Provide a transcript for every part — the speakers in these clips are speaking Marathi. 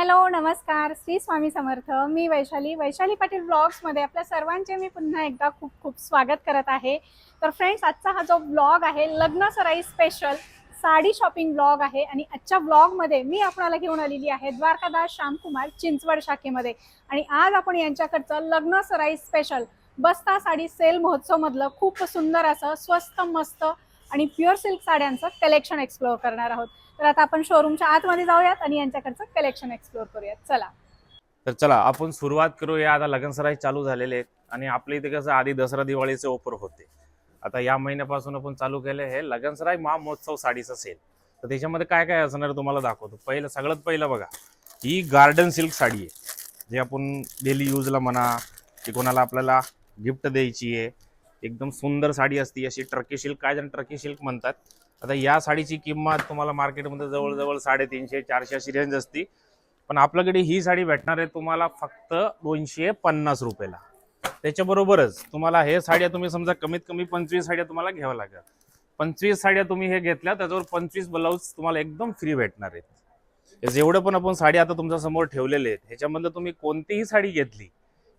हॅलो नमस्कार. श्री स्वामी समर्थ. मी वैशाली. वैशाली पाटील ब्लॉग्समध्ये आपल्या सर्वांचे मी पुन्हा एकदा खूप खूप स्वागत करत आहे. तर फ्रेंड्स आजचा हा जो ब्लॉग आहे लग्न सराई स्पेशल साडी शॉपिंग ब्लॉग आहे आणि आजच्या ब्लॉगमध्ये मी आपणाला घेऊन आलेली आहे द्वारकादास श्यामकुमार चिंचवड शाखेमध्ये. आणि आज आपण यांच्याकडचं लग्न सराई स्पेशल बस्ता साडी सेल महोत्सवमधलं खूप सुंदर असं स्वस्त मस्त आणि प्युअर सिल्क साड्यांचं कलेक्शन एक्सप्लोअर करणार आहोत. तर आता आपण शोरूमच्या आतमध्ये जाऊयात आणि यांच्याकडचं कलेक्शन एक्सप्लोअर करूयात. चला. तर चला आपण सुरुवात करूया. आता लगनसराई चालू झालेले आहेत आणि आपल्या इथे कसं आधी दसरा दिवाळीचे ऑफर होते. आता या महिन्यापासून आपण चालू केले हे लगनसराई महामहोत्सव साडीचा सेल तर त्याच्यामध्ये काय काय असणार तुम्हाला दाखवतो. पहिलं सगळ्यात पहिलं बघा. ही गार्डन सिल्क साडी आहे. जे आपण डेली यूजला म्हणा की कोणाला आपल्याला गिफ्ट द्यायची आहे. एकदम सुंदर साडी असते. अशी ट्रकी सिल्क काय जण ट्रकी सिल्क म्हणतात? आता या साडीची किंमत तुम्हाला मार्केटमध्ये जवळजवळ साडेतीनशे चारशे अशी रेंज असते. पण आपल्याकडे ही साडी भेटणार आहे तुम्हाला फक्त दोनशे पन्नास रुपयाला. त्याच्याबरोबरच तुम्हाला हे साड्या तुम्ही समजा कमीत कमी पंचवीस साड्या तुम्हाला घ्याव्या लागतात पंचवीस साड्या तुम्ही हे घेतल्या त्याच्यावर पंचवीस ब्लाऊज तुम्हाला एकदम फ्री भेटणार आहेत. जेवढं पण आपण साडी आता तुमच्यासमोर ठेवलेले आहेत ह्याच्यामधलं तुम्ही कोणतीही साडी घेतली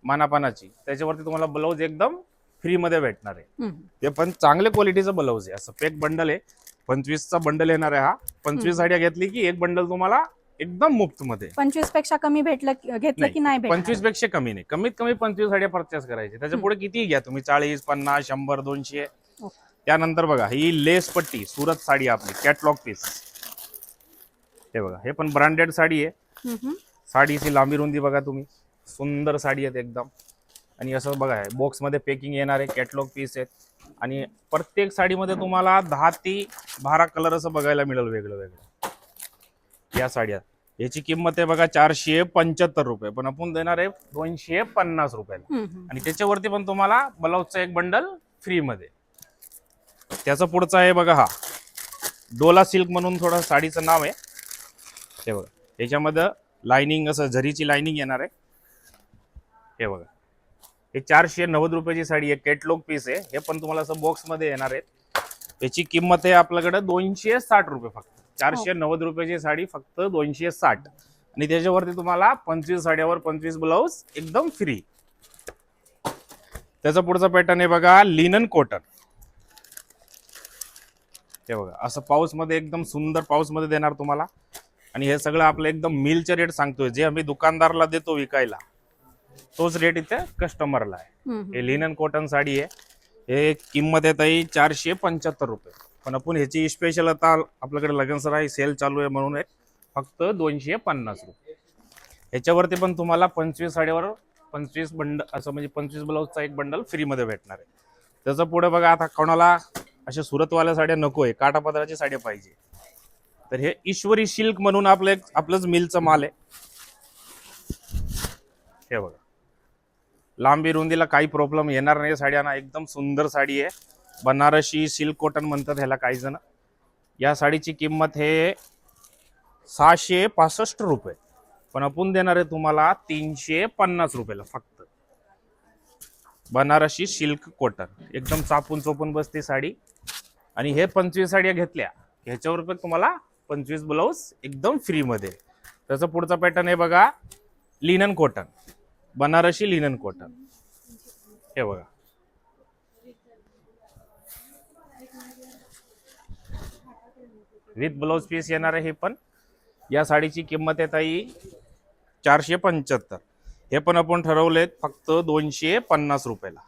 मानापानाची त्याच्यावरती तुम्हाला ब्लाऊज एकदम फ्रीमध्ये भेटणार आहे. ते पण चांगल्या क्वालिटीचं ब्लाऊज आहे. असं पेक बंडल आहे. पंचवीसचा बंडल येणार आहे हा. पंचवीस साड्या घेतली की एक बंडल तुम्हाला एकदम मुफ्त मध्ये पंचवीसपेक्षा कमी भेटलं घेतलं की नाही? पंचवीसपेक्षा कमी नाही. कमीत कमी पंचवीस साड्या परचेस करायची. त्याच्या पुढे किती घ्या तुम्ही चाळीस पन्नास शंभर दोनशे. त्यानंतर बघा ही लेस पट्टी सुरत साडी आपली कॅटलॉग पीस हे बघा हे पण ब्रँडेड साडी आहे. साडीची लांबी रुंदी बघा तुम्ही. सुंदर साडी आहेत एकदम. आणि असं बघा बॉक्समध्ये पॅकिंग येणार आहे कॅटलॉग पीस आहेत. आणि प्रत्येक साडीमध्ये तुम्हाला दहा ते बारा कलर असं बघायला मिळेल वेगळं वेगळं. या साड्या. याची किंमत आहे बघा चारशे पंच्याहत्तर रुपये. पण आपण देणार आहे दोनशे पन्नास रुपयाला. आणि त्याच्यावरती पण तुम्हाला ब्लाऊजचा एक बंडल फ्रीमध्ये त्याचा पुढचा आहे बघा हा. डोला सिल्क म्हणून थोडं साडीचं नाव आहे. हे बघा. याच्यामध्ये लाइनिंग असं झरीची लाइनिंग येणार आहे. हे बघा. हे चारशे नव्वद रुपयाची साडी आहे कॅटलॉग पीस आहे. हे पण तुम्हाला असं बॉक्समध्ये येणार आहेत. याची किंमत आहे आपल्याकडे दोनशे साठ रुपये फक्त. चारशे नव्वद रुपयाची साडी फक्त दोनशे साठ. आणि त्याच्यावरती तुम्हाला पंचवीस साड्यावर पंचवीस ब्लाऊज एकदम फ्री त्याचा पुढचा पॅटर्न आहे बघा लिनन कॉटन हे बघा असं पाऊसमध्ये एकदम सुंदर पाऊसमध्ये देणार तुम्हाला. आणि हे सगळं आपलं एकदम मिलचे रेट सांगतोय. जे आम्ही दुकानदारला देतो विकायला तोच रेट इथे कस्टमरला आहे. हे लिनन कॉटन साडी आहे. हे किंमत येत आहे चारशे पंच्याहत्तर रुपये. पण आपण ह्याची स्पेशल आता आपल्याकडे लगनसर आहे सेल चालू आहे म्हणून फक्त दोनशे पन्नास रुपये. ह्याच्यावरती पण तुम्हाला पंचवीस साडीवर पंचवीस बंड असं म्हणजे पंचवीस ब्लाऊजचा एक बंडल फ्रीमध्ये भेटणार आहे. त्याचं पुढे बघा आता कोणाला अशा सुरतवाल्या साड्या नको आहे काटापदराची साड्या पाहिजे. तर हे ईश्वरी सिल्क म्हणून आपलं एक आपलंच मिलचं माल आहे. हे बघा. लांबी रुंदीला काही प्रॉब्लेम येणार नाही. साड्यांना एकदम सुंदर साडी आहे. बनारसी सिल्क कॉटन म्हणतात ह्याला काही जण. या साडीची किंमत हे सहाशे पासष्ट रुपये. पण आपण देणार आहे तुम्हाला तीनशे पन्नास रुपयाला फक्त. बनारसी सिल्क कॉटन एकदम चापून चोपून बसते साडी. आणि हे पंचवीस साड्या घेतल्या. ह्याच्यावर पण तुम्हाला पंचवीस ब्लाऊज एकदम फ्रीमध्ये त्याचा पुढचा पॅटर्न आहे बघा linen cotton Banarasi linen cotton हे बघा. विथ ब्लाऊज पीस येणार आहे हे पण. या साडीची किंमत आहे ताई चारशे पंच्याहत्तर. हे पण आपण ठरवलेत फक्त दोनशे पन्नास रुपयाला.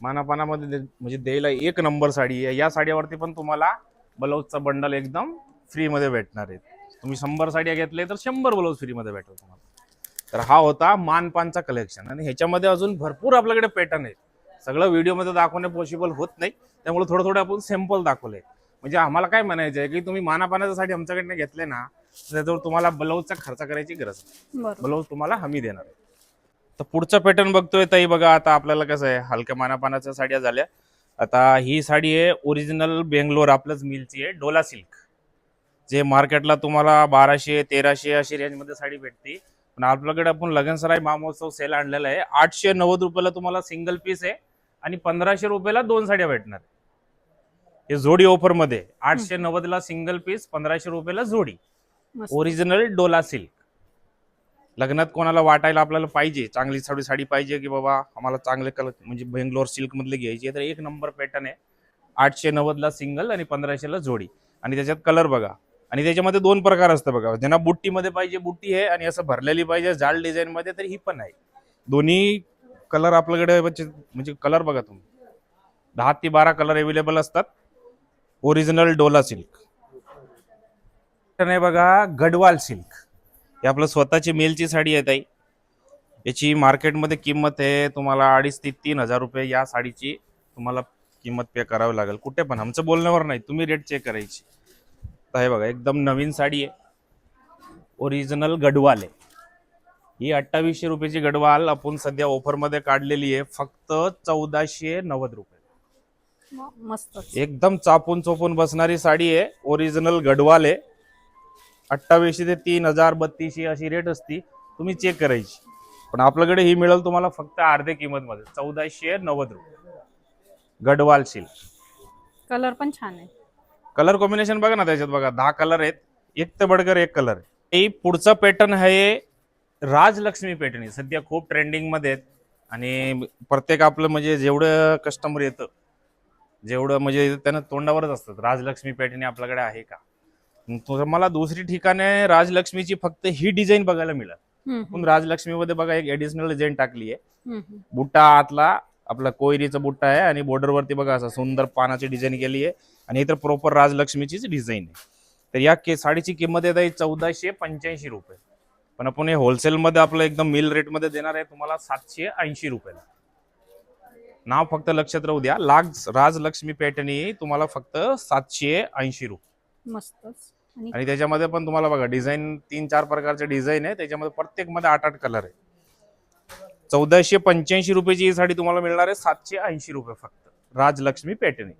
मानापानामध्ये म्हणजे द्यायला एक नंबर साडी आहे. या साडीवरती पण तुम्हाला ब्लाऊजचा बंडल एकदम फ्रीमध्ये भेटणार आहे. तुम्ही शंभर साड्या घेतले तर शंभर ब्लाऊज फ्रीमध्ये भेटेल तुम्हाला. तर हा होता मानपानचा कलेक्शन आणि ह्याच्यामध्ये अजून भरपूर आपल्याकडे पॅटर्न आहेत. सगळं व्हिडिओमध्ये दाखवणे पॉसिबल होत नाही. त्यामुळे थोडं थोडं आपण सॅम्पल दाखवले. म्हणजे आम्हाला काय म्हणायचं आहे की तुम्ही मानापानासाठी आमच्याकडनं घेतले ना त्याच्यावर तुम्हाला ब्लाऊजचा खर्च करायची गरज नाही. ब्लाऊज तुम्हाला हमी देणार आहे. तर पुढचा पॅटर्न बघतोय ताई बघा आता आपल्याला कसं आहे हलक्या मानापानाच्या साड्या झाल्या. आता ही साडी आहे ओरिजिनल बेंगलोर आपलंच मिलची आहे डोला सिल्क जे मार्केटला तुम्हाला बाराशे तेराशे अशी रेंजमध्ये साडी भेटते. पण आपल्याकडे आपण लगनसराय महामहोत्सव सेल आणलेला आहे. आठशे नव्वद रुपयाला तुम्हाला सिंगल पीस आहे आणि पंधराशे रुपयाला दोन साड्या भेटणार हे जोडी ऑफरमध्ये आठशे नव्वदला सिंगल पीस पंधराशे रुपयाला जोडी. ओरिजिनल डोला सिल्क लग्नात कोणाला वाटायला आपल्याला पाहिजे चांगली साडी साडी पाहिजे की बाबा आम्हाला चांगले कलर म्हणजे बेंगलोर सिल्क मधले घ्यायची तर एक नंबर पॅटर्न आहे. आठशे नव्वदला सिंगल आणि पंधराशेला जोडी. आणि त्याच्यात कलर बघा. आणि त्याच्यामध्ये दोन प्रकार असतात बघा. ज्यांना बुट्टीमध्ये पाहिजे बुट्टी आहे आणि असं भरलेली पाहिजे जाड डिझाईनमध्ये तर ही पण आहे. दोन्ही कलर आपल्याकडे म्हणजे म्हणजे कलर बघा तुम्ही. दहा ते बारा कलर अवेलेबल असतात. Original Dola silk. नाही बघा गडवाल सिल्क. हे आपलं स्वतःची मेलची साडी आहे ताई. याची मार्केटमध्ये किंमत आहे तुम्हाला अडीच ते तीन हजार रुपये या साडीची तुम्हाला किंमत पे करावी लागेल. कुठे पण आमचं बोलण्यावर नाही. तुम्ही रेट चेक करायची. तर हे बघा एकदम नवीन साडी आहे. ओरिजिनल गडवाल आहे. ही अठ्ठावीसशे रुपयाची गडवाल आपण सध्या ऑफरमध्ये काढलेली आहे. फक्त चौदाशे नव्वद रुपये. एकदम चापून चोपून बसणारी साडी आहे. ओरिजिनल गडवाल आहे. अठ्ठावीसशे ते तीन हजार बत्तीसशे अशी रेट असती. तुम्ही चेक करायची. पण आपल्याकडे ही मिळेल तुम्हाला फक्त अर्ध्या किंमत मध्ये चौदाशे नव्वद रुपये. गडवाल सिल्क कलर पण छान आहे. कलर कॉम्बिनेशन बघा ना त्याच्यात बघा. दहा कलर आहेत. एक ते बडकर एक कलर. आहे ही पुढचा पॅटर्न आहे राजलक्ष्मी पॅटर्न सध्या खूप ट्रेंडिंगमध्ये आहेत. आणि प्रत्येक आपलं म्हणजे जेवढं कस्टमर येतं जेवढं म्हणजे त्यांना तोंडावरच असतात. राजलक्ष्मी पॅटर्न आपल्याकडे आहे का? तुम्हाला दुसरी ठिकाणे राजलक्ष्मीची फक्त ही डिझाईन बघायला हम्म, पण राजलक्ष्मीमध्ये बघा एक ऍडिशनल डिझाईन टाकली आहे. बुट्टा आतला आपला कोयरीचा बुट्टा आहे आणि border वरती बघा असं सुंदर पानाची डिझाईन केली आहे. आणि इतर प्रॉपर राजलक्ष्मीचीच डिझाईन आहे. तर या के साडीची किंमत येत आहे चौदाशे पंच्याऐंशी रुपये. पण आपण हे होलसेलमध्ये आपलं एकदम मिल रेटमध्ये देणार आहे तुम्हाला सातशे ऐंशी रुपयाला. नाव फक्त लक्षात राहू द्या लाग राजलक्ष्मी पॅटर्नी तुम्हाला फक्त सातशे ऐंशी रुपये. मस्तच. आणि आणि त्याच्यामध्ये पण तुम्हाला बघा डिझाईन तीन चार प्रकारचे डिझाईन आहे त्याच्यामध्ये प्रत्येकमध्ये आठ आठ कलर आहे. चौदाशे पंच्याऐंशी रुपयाची ही साडी तुम्हाला मिळणार आहे सातशे ऐंशी रुपये फक्त. राजलक्ष्मी पॅटर्नी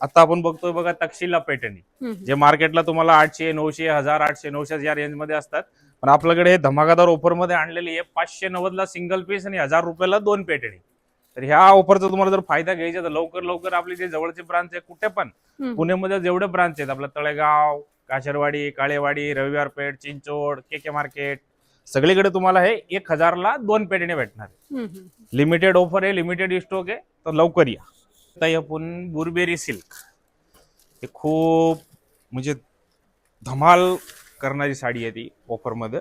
आता आपण बघतोय बघा तक्षशिला हम्म, जे मार्केटला तुम्हाला आठशे नऊशे हजार आठशे नऊशे या रेंजमध्ये असतात. पण आपल्याकडे हे धमाकादार ऑफरमध्ये आणलेली आहे. पाचशे नव्वदला सिंगल पीस आणि हजार रुपयाला दोन पेटणी. तर ह्या ऑफरचा तुम्हाला जर फायदा घ्यायचा तर लवकर लवकर आपले जे जवळचे ब्रांच आहे कुठे पण. पुण्यामध्ये जेवढे ब्रांच आहेत आपलं तळेगाव काशरवाडी काळेवाडी रविवार पेठ चिंचोड के के मार्केट सगळीकडे तुम्हाला हे एक हजारला दोन पेटणे भेटणार. लिमिटेड ऑफर आहे लिमिटेड स्टॉक आहे तर लवकर या. बघताय आपण बुरबेरी सिल्क. हे खूप म्हणजे धमाल करणारी साडी आहे ती ऑफरमध्ये.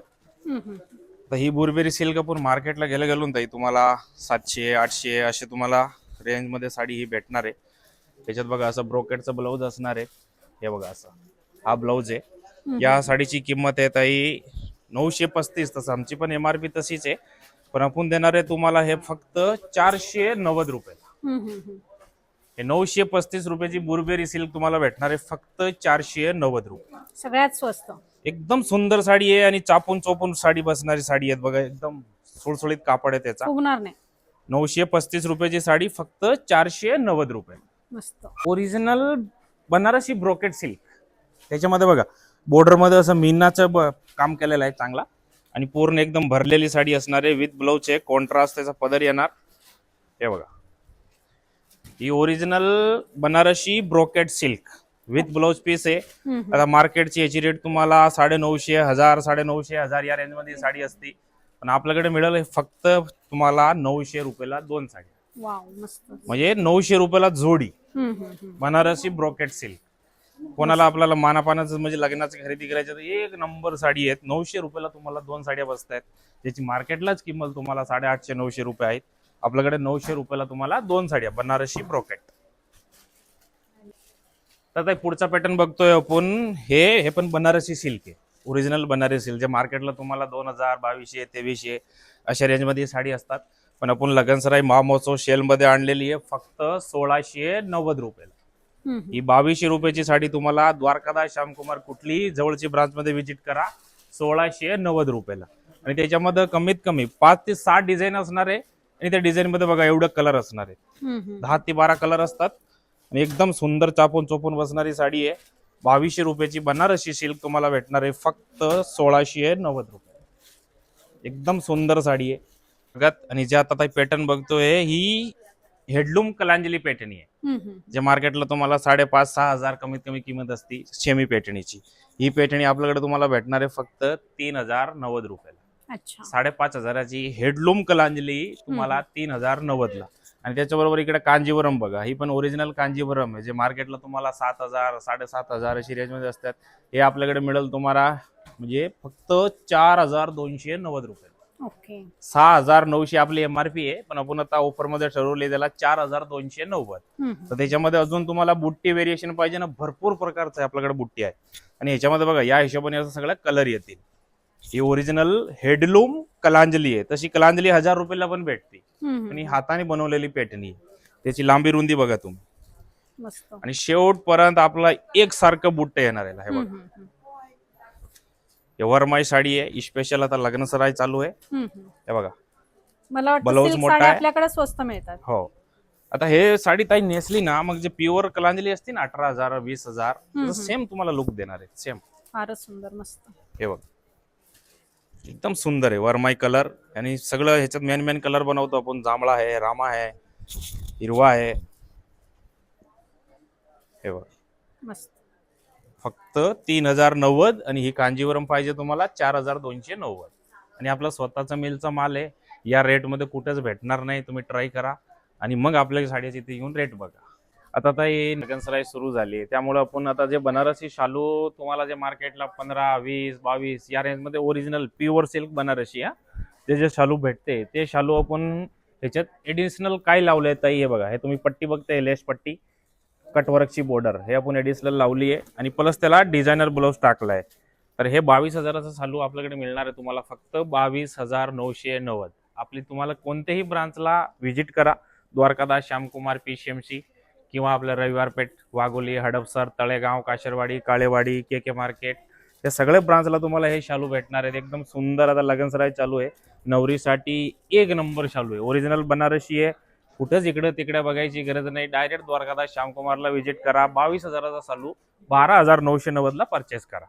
तर ही बुरबेरी सिल्क आपण मार्केटला गेलं गेलो ताई तुम्हाला सातशे आठशे असे तुम्हाला रेंजमध्ये साडी ही भेटणार आहे. त्याच्यात बघा असं ब्रोकेटचा ब्लाऊज असणार आहे. हे बघा असं. हा ब्लाऊज आहे. या साडीची किंमत आहे ताई नऊशे पस्तीस तसं. आमची पण एम आर पी तशीच आहे. पण आपण देणार आहे तुम्हाला हे फक्त चारशे नव्वद रुपये हे नऊशे पस्तीस रुपयाची बुरबेरी सिल्क तुम्हाला भेटणार आहे. फक्त चारशे नव्वद रुपये. सगळ्यात स्वस्त. एकदम सुंदर साडी आहे आणि चापून चोपून साडी बसणारी साडी आहे बघा. एकदम सुळसुळीत कापड आहे त्याचा. फुगणार नाही. नऊशे पस्तीस रुपयाची साडी फक्त चारशे नव्वद रुपये. मस्त. ओरिजिनल बनारसी ब्रोकेट सिल्क त्याच्यामध्ये बघा border मध्ये असं मीनाचं काम केलेलं आहे चांगला. आणि पूर्ण एकदम भरलेली साडी असणार आहे. विथ ब्लाऊज आहे कॉन्ट्रास्ट त्याचा पदर येणार. हे बघा. ही original Banarasi brocade silk with blouse piece आहे. आता मार्केटची याची रेट तुम्हाला साडे नऊशे हजार साडे नऊशे हजार या रेंजमध्ये साडी असते. पण आपल्याकडे मिळेल हे फक्त तुम्हाला नऊशे रुपयाला दोन साडी वाव मस्त. म्हणजे नऊशे रुपयाला जोडी. बनारसी ब्रोकेट सिल्क कोणाला आपल्याला मानापानाचं म्हणजे लग्नाची खरेदी करायची तर एक नंबर साडी आहेत. नऊशे रुपयाला तुम्हाला दोन साड्या बसतायत. ज्याची मार्केटलाच किंमत तुम्हाला साडेआठशे नऊशे रुपये आहेत. आपल्याकडे नऊशे रुपयाला तुम्हाला दोन साड्या बनारसी ब्रोकेट तर पुढचा पॅटर्न बघतोय आपण. हे हे पण बनारसी सिल्क आहे. ओरिजिनल बनारसी सिल्क जे मार्केटला तुम्हाला दोन हजार बावीसशे तेवीसशे अशा रेंजमध्ये साडी असतात. पण आपण लगनसराई महामहोत्सव सेलमध्ये आणलेली आहे. फक्त सोळाशे नव्वद रुपयाला. ही बावीसशे रुपयाची साडी तुम्हाला द्वारकादास श्यामकुमार कुठलीही जवळची ब्रांच मध्ये व्हिजिट करा. सोळाशे नव्वद रुपयाला. आणि त्याच्यामध्ये कमीत कमी पाच ते सात डिझाईन असणार आहे. आणि त्या डिझाईन मध्ये बघा एवढं कलर असणार आहे. दहा ते बारा कलर असतात. आणि एकदम सुंदर चापून चोपून बसणारी साडी आहे. बावीसशे रुपयाची बनारसी सिल्क तुम्हाला भेटणार आहे. फक्त सोळाशे नव्वद रुपये. एकदम सुंदर साडी आहे. बघा आणि जे आता पॅटर्न बघतोय ही हेडलूम कलांजली पॅटर्न आहे. जे मार्केटला तुम्हाला साडेपाच सहा हजार कमीत कमी किंमत असती सेमी पेटणीची ही पेटणी आपल्याकडे तुम्हाला भेटणार आहे फक्त तीन हजार नव्वद रुपयाला. अच्छा साडेपाच हजाराची हेडलूम कलांजली तुम्हाला तीन हजार नव्वदला. आणि त्याच्याबरोबर इकडे कांजीवरम बघा ही पण ओरिजिनल कांजीवरम आहे जे मार्केटला तुम्हाला सात हजार साडेसात हजार अशी रेंजमध्ये असतात. हे आपल्याकडे मिळेल तुम्हाला म्हणजे फक्त चार हजार दोनशे नव्वद रुपये. ओके. सहा हजार नऊशे आपली एम आर पी आहे पण आपण आता ऑफरमध्ये ठरवले त्याला चार हजार दोनशे नव्वद. तर त्याच्यामध्ये अजून तुम्हाला बुट्टी व्हेरिएशन पाहिजे ना भरपूर प्रकारचं आपल्याकडे बुट्टी आहे. आणि ह्याच्यामध्ये बघा या हिशोबाने असं सगळं कलर येतील. ही ओरिजिनल हेडलूम कलांजली आहे. तशी कलांजली हजार रुपयाला पण भेटते. हम्म. हाताने बनवलेली पेटणी. त्याची लांबी रुंदी बघा तुम्ही. आणि शेवटपर्यंत आपला एकसारखं बुट्ट येणार आहे. हे बघा. वरमाई साडी आहे. स्पेशल आता लग्न सराई चालू आहे. हे बघा. मला ब्लाऊज मोठा. आपल्याकडे स्वस्त मिळतात. हो. आता हे साडी ताई नेसली ना मग जे प्युअर कलांजली असते ना अठरा हजार वीस हजार. सेम तुम्हाला लुक देणार आहे. सेम फारच सुंदर मस्त. हे बघ. एकदम सुंदर आहे. वरमाई कलर. आणि सगळं ह्याच्यात मेन मेन कलर बनवतो आपण. जांभळा आहे रामा आहे हिरवा आहे. हे बघ. मस्त. फक्त तीन हजार नव्वद आणि ही कांजीवरम पाहिजे तुम्हाला चार हजार दोनशे नव्वद. आणि आपला स्वतःचा मिलचा माल आहे. या रेटमध्ये कुठेच भेटणार नाही. तुम्ही ट्राय करा. आणि मग आपल्या साडीची इथे येऊन रेट बघा. आता आता ही सुरू झाली. त्यामुळे आपण आता जे बनारसी शालू तुम्हाला जे मार्केटला पंधरा वीस बावीस या रेंजमध्ये ओरिजिनल प्युअर सिल्क बनारसी या ते जे शालू भेटते ते शालू आपण ह्याच्यात एडिशनल काय लावलंय ताई हे बघा. हे तुम्ही पट्टी बघताय लेस पट्टी कटवर्कची बॉर्डर हे आपण एडिशनल लावली आहे. आणि प्लस त्याला डिझायनर ब्लाऊज टाकलाय. तर हे बावीस हजाराचं चालू आपल्याकडे मिळणार आहे तुम्हाला फक्त बावीस हजार नऊशे नव्वद. आपली तुम्हाला कोणत्याही ब्रांचला व्हिजिट करा. Dwarkadas Shyamkumar P C C किंवा आपलं Raviwar Peth Wagholi Hadapsar Talegaon Kasarwadi Kalewadi K K market या सगळ्या ब्रांचला तुम्हाला हे शालू भेटणार आहेत. एकदम सुंदर आता लगनसराय चालू आहे. नवरीसाठी एक नंबर शालू आहे. ओरिजिनल बनारसी आहे. कुठंच इकडे तिकडे बघायची गरज नाही. डायरेक्ट द्वारकादास श्यामकुमारला व्हिजिट करा. बावीस हजाराचा चालू बारा हजार नऊशे नव्वदला परचेस करा.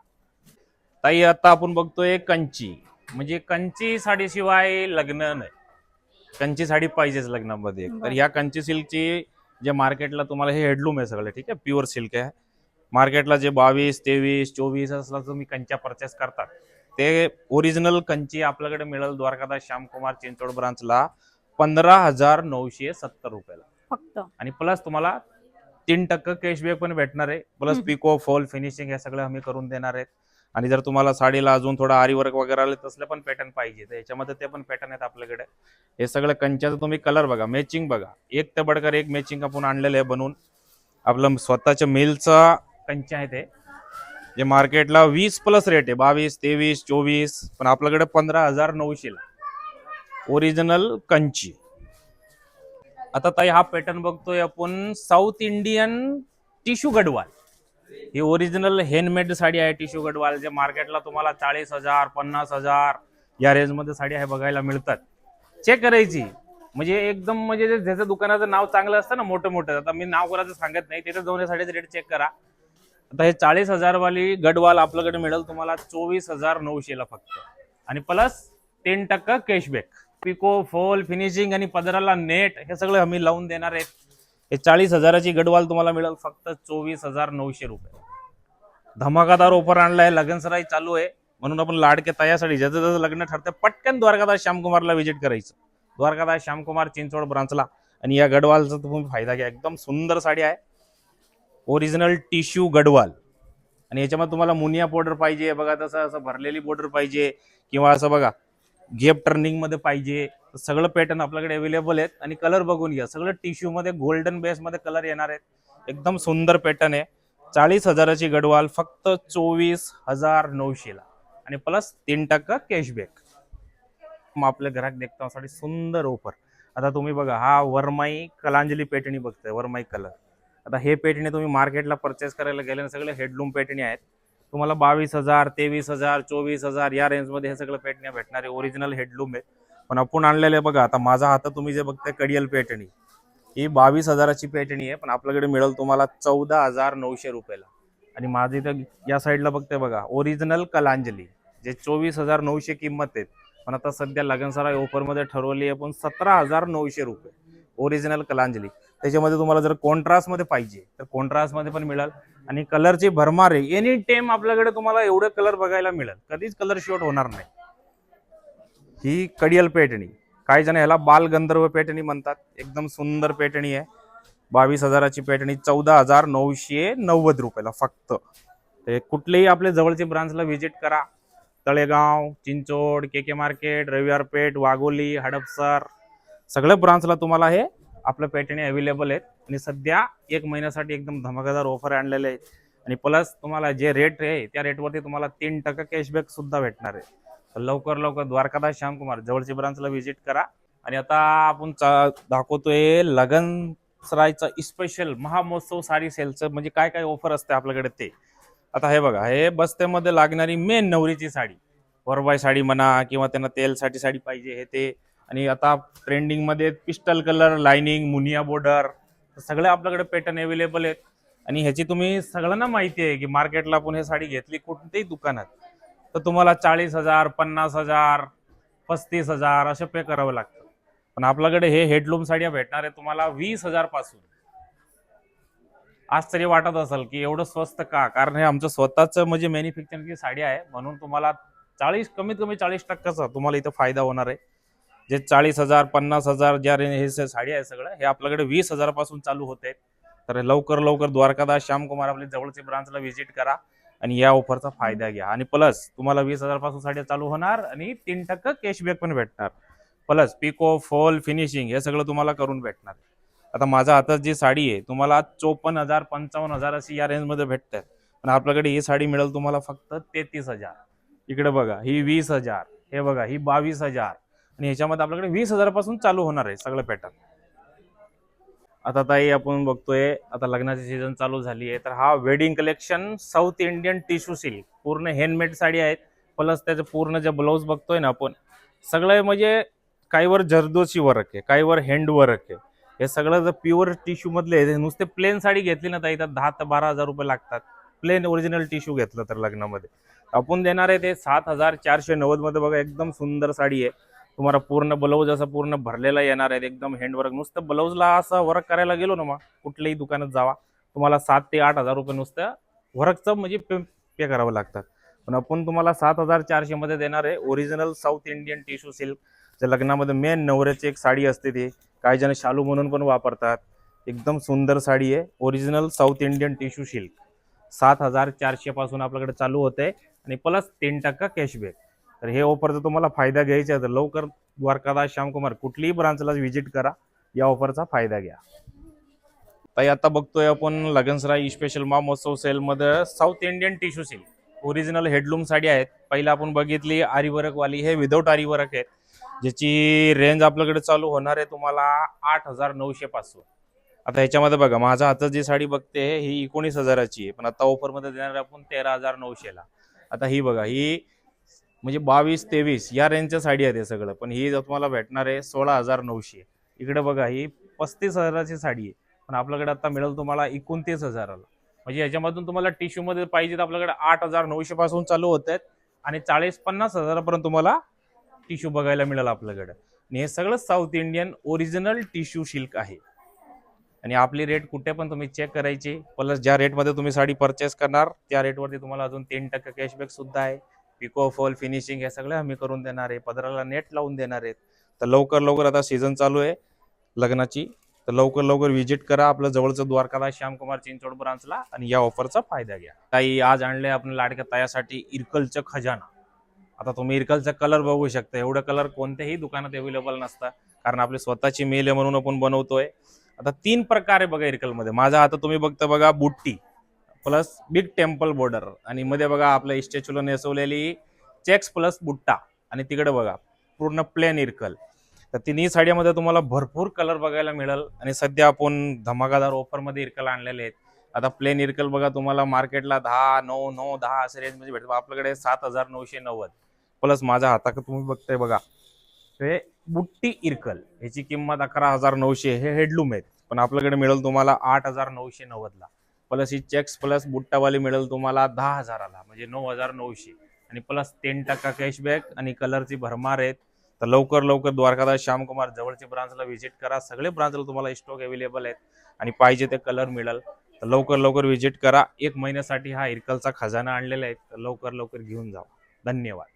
ताई आता आपण बघतोय कंची. म्हणजे कंची साडीशिवाय लग्न नाही. कंची साडी पाहिजेच लग्नामध्ये. तर. ह्या कंची सिल्कची जे मार्केटला तुम्हाला हे हेडलूम आहे सगळं ठीक आहे? प्युअर सिल्क आहे. मार्केटला जे बावीस तेवीस चोवीस असला तुम्ही कंच्या परचेस करतात ते ओरिजिनल कंची आपल्याकडे मिळेल द्वारकादास श्यामकुमार चिंचवड ब्रांचला पंधरा हजार नऊशे सत्तर रुपयाला. फक्त. आणि प्लस तुम्हाला तीन टक्के कॅशबॅक पण भेटणार आहे. प्लस. पिको फॉल फिनिशिंग हे सगळं आम्ही करून देणार आहेत. आणि जर तुम्हाला साडीला अजून थोडा आरी वर्क वगैरे आले तसले पण पॅटर्न पाहिजे. तर याच्यामध्ये ते पण पॅटर्न आहेत आपल्याकडे. हे सगळं कंच्याचं तुम्ही कलर बघा मॅचिंग बघा. एक ते बडकर एक मॅचिंग आपण आणलेलं आहे बनवून. आपलं स्वतःच्या मिलचा कंच्या आहे ते जे मार्केटला वीस प्लस रेट आहे बावीस तेवीस चोवीस पण आपल्याकडे पंधरा हजार नऊशेला. ओरिजिनल कंची. आता ताई हा पॅटर्न बघतोय आपण साऊथ इंडियन टिश्यू गडवाल ही ओरिजिनल हँडमेड साडी आहे टिश्यू गडवाल. जे मार्केटला तुम्हाला चाळीस हजार पन्नास हजार या रेंजमध्ये साडी आहे बघायला मिळतात. चेक करायची. म्हणजे एकदम म्हणजे ज्याचं दुकानाचं नाव चांगलं असतं ना मोठं मोठं. आता मी नाव कोणाचं सांगत नाही तिथे जाऊन या साडीचे रेट चेक करा. आता हे चाळीस हजारवाली गडवाल आपल्याकडे मिळेल तुम्हाला चोवीस हजार नऊशेला फक्त. आणि प्लस तीन टक्का कॅशबॅक पिको फॉल फिनिशिंग आणि पदराला नेट हे सगळं आम्ही लावून देणार आहेत. हे चाळीस हजाराची गडवाल तुम्हाला मिळेल फक्त चोवीस हजार नऊशे रुपये. धमाकादार ऑफर आणलाय लगनसराई चालू आहे. म्हणून आपण लाडके तयासाठी ज्याचं जसं लग्न ठरतं पटकन द्वारकादास श्यामकुमारला व्हिजिट करायचं. द्वारकादास श्यामकुमार चिंचवड ब्रांचला. आणि या गडवालचा तुम्ही फायदा घ्या. एकदम सुंदर साडी आहे. Original tissue Gadwal. आणि याच्यामध्ये तुम्हाला मुनिया बॉर्डर पाहिजे बघा तसं असं भरलेली बॉर्डर पाहिजे किंवा असं बघा गेप टर्निंगमध्ये पाहिजे. सगळं पॅटर्न आपल्याकडे अवेलेबल आहेत. आणि कलर बघून घ्या. सगळं टिश्यू मध्ये गोल्डन बेस मध्ये कलर येणार आहेत. एकदम सुंदर पॅटर्न आहे. चाळीस हजाराची गडवाल फक्त चोवीस हजार नऊशेला आणि प्लस तीन टक्का कॅशबॅक मग आपल्या घरात देखतासाठी सुंदर ऑफर आता तुम्ही बघा हा वरमाई कलांजली पेटणी बघताय वरमाई कलर आता हे पेटणी तुम्ही मार्केटला परचेस करायला गेले सगळे हेडलूम पेटणी आहेत. तुम्हाला बावीस हजार तेवीस हजार चोवीस हजार या रेंजमध्ये हे सगळं पेटण्या भेटणारे ओरिजिनल हेडलूम आहे. पण आपण आणलेले बघा आता माझा हात तुम्ही जे बघताय कडियल पेटणी ही बावीस हजाराची पेटणी आहे पण आपल्याकडे मिळेल तुम्हाला चौदा हजार नऊशे रुपयाला. आणि माझी इथं या साईडला बघते बघा ओरिजिनल कलांजली जे चोवीस हजार नऊशे किंमत आहेत. पण आता सध्या लगनसराय ऑफरमध्ये ठरवली आहे पण सतरा हजार नऊशे रुपये. ओरिजिनल कलांजली. त्याच्यामध्ये तुम्हाला जर कॉन्ट्रास्टमध्ये पाहिजे तर कॉन्ट्रास्टमध्ये पण मिळेल. आणि कलरची भरमार आहे एनी टाइम आपल्याकडे तुम्हाला एवढे कलर बघायला मिळेल. कधीच कलर शॉर्ट होणार नाही. ही कडियल पेटणी. काही जण ह्याला बाल गंधर्व पेटणी म्हणतात. एकदम सुंदर पेटणी आहे. बावीस हजाराची पेटणी चौदा हजार नऊशे नव्वद रुपयाला फक्त. ते कुठलेही आपल्या जवळच्या ब्रांचला व्हिजिट करा. तळेगाव चिंचोड के के मार्केट रविवार पेठ वाघोली हडपसर सगळ्या ब्रांचला तुम्हाला हे आपलं पैठणी अवेलेबल आहेत. आणि सध्या एक महिन्यासाठी एकदम धमाकेदार ऑफर आणलेले आहेत. आणि प्लस तुम्हाला जे रेट आहे त्या रेटवरती तुम्हाला तीन टक्का कॅशबॅक सुद्धा भेटणार आहे. तर लवकर लवकर द्वारकादास श्यामकुमार जवळची ब्रांचला व्हिजिट करा. आणि आता आपण चा- दाखवतोय लगन सरायचा स्पेशल महामहोत्सव साडी सेलचं म्हणजे काय काय ऑफर असते आपल्याकडे ते. आता हे बघा हे बस्त्यामध्ये लागणारी मेन नवरीची साडी. वरबाई साडी म्हणा किंवा त्यांना तेलसाठी साडी पाहिजे हे ते. आणि आता ट्रेंडिंगमध्ये पिस्टल कलर लाइनिंग मुनिया बॉर्डर सगळे आपल्याकडे पॅटर्न अवेलेबल आहेत. आणि ह्याची तुम्ही सगळ्यांना माहिती आहे की मार्केटला आपण हे साडी घेतली कोणत्याही दुकानात. तर तुम्हाला चाळीस हजार पन्नास हजार पस्तीस हजार असं पे करावं लागतं. पण आपल्याकडे हे हेडलूम साड्या भेटणार आहे तुम्हाला वीस हजारपासून. आज तरी वाटत असेल की एवढं स्वस्त का? कारण हे आमचं स्वतःच म्हणजे मॅन्युफॅक्चरिंगची साडी आहे. म्हणून तुम्हाला चाळीस कमीत कमी चाळीस टक्काचा तुम्हाला इथं फायदा होणार आहे. जे चाळीस हजार पन्नास हजार ज्या रेंज हे साडी आहे सगळं हे आपल्याकडे वीस हजारापासून चालू होते. तर लवकर लवकर द्वारकादास श्यामकुमार आपल्या जवळच्या ब्रांचला व्हिजिट करा आणि या ऑफरचा फायदा घ्या. आणि प्लस तुम्हाला वीस हजारपासून साड्या चालू होणार आणि तीन टक्का कॅशबॅक पण भेटणार. प्लस पिको फॉल फिनिशिंग हे सगळं तुम्हाला करून भेटणार. आता माझ्या हातात जी साडी आहे तुम्हाला चोपन्न हजार पंचावन्न हजार अशी या रेंजमध्ये भेटतात पण आपल्याकडे ही साडी मिळेल तुम्हाला फक्त तेहतीस हजार. इकडे बघा ही वीस हजार हे बघा ही बावीस हजार. आणि ह्याच्यामध्ये आपल्याकडे वीस हजारापासून चालू होणार आहे सगळं पॅटर्न आता ताई आपण बघतोय आता लग्नाची सीझन चालू झाली आहे. तर हा wedding collection south Indian tissue silk पूर्ण हँडमेड साडी आहेत. प्लस त्याचं पूर्ण जे ब्लाऊज बघतोय ना आपण सगळं म्हणजे काहीवर जरदोशी वर्क आहे काहीवर हँड वर्क आहे. हे सगळं जर प्युअर टिश्यू मधले नुसते प्लेन साडी घेतली ना ताई तर दहा ते बारा हजार रुपये लागतात. प्लेन ओरिजिनल टिश्यू घेतलं तर लग्नामध्ये. आपण देणार आहे ते सात हजार चारशे नव्वदमध्ये बघा एकदम सुंदर साडी आहे. तुम्हाला पूर्ण ब्लाऊज असं पूर्ण भरलेला येणार आहे. एकदम हँडवर्क नुसतं ब्लाऊजला असं वर्क करायला गेलो ना मग कुठल्याही दुकानात जावा. तुम्हाला सात ते आठ हजार रुपये नुसतं वर्कचं म्हणजे पे पे करावं लागतात. पण आपण तुम्हाला सात हजार चारशेमध्ये देणार आहे original south Indian tissue silk जे लग्नामध्ये मेन नवऱ्याची एक साडी असते ती. काही जण शालू म्हणून पण वापरतात. एकदम सुंदर साडी आहे. Original south Indian tissue silk सात हजार चारशेपासून आपल्याकडे चालू होते आणि प्लस तीन टक्का कॅशबॅक तर हे ऑफरचा तुम्हाला फायदा घ्यायचा आहे. तर लवकर द्वारकादास श्यामकुमार कुठलीही ब्रांचला व्हिजिट करा. या ऑफरचा फायदा घ्या. ताई आता बघतोय आपण लगनसराई स्पेशल महामहोत्सव सेलमध्ये south Indian tissue silk original handloom sari आहेत. पहिला आपण बघितली आरिवरकवाली. हे विदाऊट आरीवर्क आहेत. ज्याची रेंज आपल्याकडे चालू होणार आहे तुम्हाला आठ हजार नऊशे पासून आता ह्याच्यामध्ये बघा माझ्या हातात जी साडी बघते ही एकोणीस हजाराची आहे. पण आता ऑफरमध्ये देणार आहे आपण तेरा हजार नऊशेला. आता ही बघा ही म्हणजे बावीस तेवीस या रेंजच्या साडी आहे हे सगळं. पण ही तुम्हाला भेटणार आहे सोळा हजार नऊशे. इकडे बघा ही पस्तीस हजाराची साडी आहे. पण आपल्याकडे आता मिळेल तुम्हाला एकोणतीस हजाराला. म्हणजे याच्यामधून तुम्हाला टिश्यू मध्ये पाहिजे तर आपल्याकडे आठ हजार नऊशे पासून चालू होत आहेत आणि चाळीस पन्नास हजारापर्यंत तुम्हाला टिश्यू बघायला मिळेल आपल्याकडे. आणि हे सगळं south Indian original tissue silk आहे. आणि आपली रेट कुठे पण तुम्ही चेक करायची. प्लस ज्या रेटमध्ये तुम्ही साडी परचेस करणार त्या रेटवरती तुम्हाला अजून तीन टक्के कॅशबॅक सुद्धा आहे. पिको फॉल फिनिशिंग या सगळ्या आम्ही करून देणार आहे. पदराला नेट लावून देणार आहेत. तर लवकर लवकर आता सीझन चालू आहे लग्नाची. तर लवकर लवकर व्हिजिट करा आपलं जवळचं द्वारकाला श्यामकुमार चिंचोड ब्रांचला आणि या ऑफरचा फायदा घ्या. ताई आज आणले आपण लाडक्या तायासाठी इरकलचं खजाना. आता तुम्ही इरकलचा कलर बघू शकता. एवढं कलर कोणत्याही दुकानात अवेलेबल नसतं. कारण आपली स्वतःची मेल आहे म्हणून आपण बनवतोय. आता तीन प्रकार आहे बघा इरकलमध्ये. माझा आता तुम्ही बघता बघा बुट्टी. Plus big temple border. आणि मध्ये बघा आपल्या स्टॅच्यूला नेसवलेली चेक्स प्लस बुट्टा. आणि तिकडे बघा पूर्ण प्लेन इरकल. तर तिन्ही साड्यामध्ये तुम्हाला भरपूर कलर बघायला मिळेल. आणि सध्या आपण धमाकादार ऑफरमध्ये इरकल आणलेले आहेत. आता प्लेन इरकल बघा तुम्हाला मार्केटला दहा नऊ नऊ दहा असे रेंजमध्ये भेटतो आपल्याकडे सात हजार नऊशे नव्वद. प्लस माझ्या हाताक तुम्ही बघताय बघा हे बुट्टी इरकल. ह्याची किंमत अकरा हजार नऊशे. हे हेडलूम आहेत. पण आपल्याकडे मिळेल तुम्हाला आठ हजार नऊशे नव्वदला. प्लस ही चेक्स प्लस बुट्टावाली मिळेल तुम्हाला दहा हजाराला म्हणजे नऊ हजार नऊशे. आणि प्लस तीन टक्का कॅशबॅक आणि कलरची भरमार आहेत. तर लवकर लवकर द्वारकादास श्यामकुमार जवळच्या ब्रांचला व्हिजिट करा. सगळे ब्रांचला तुम्हाला स्टॉक अवेलेबल आहेत आणि पाहिजे ते कलर मिळेल. तर लवकर लवकर व्हिजिट करा. एक महिन्यासाठी हा इरकलचा खजाना आणलेला आहे. तर लवकर लवकर घेऊन जा धन्यवाद.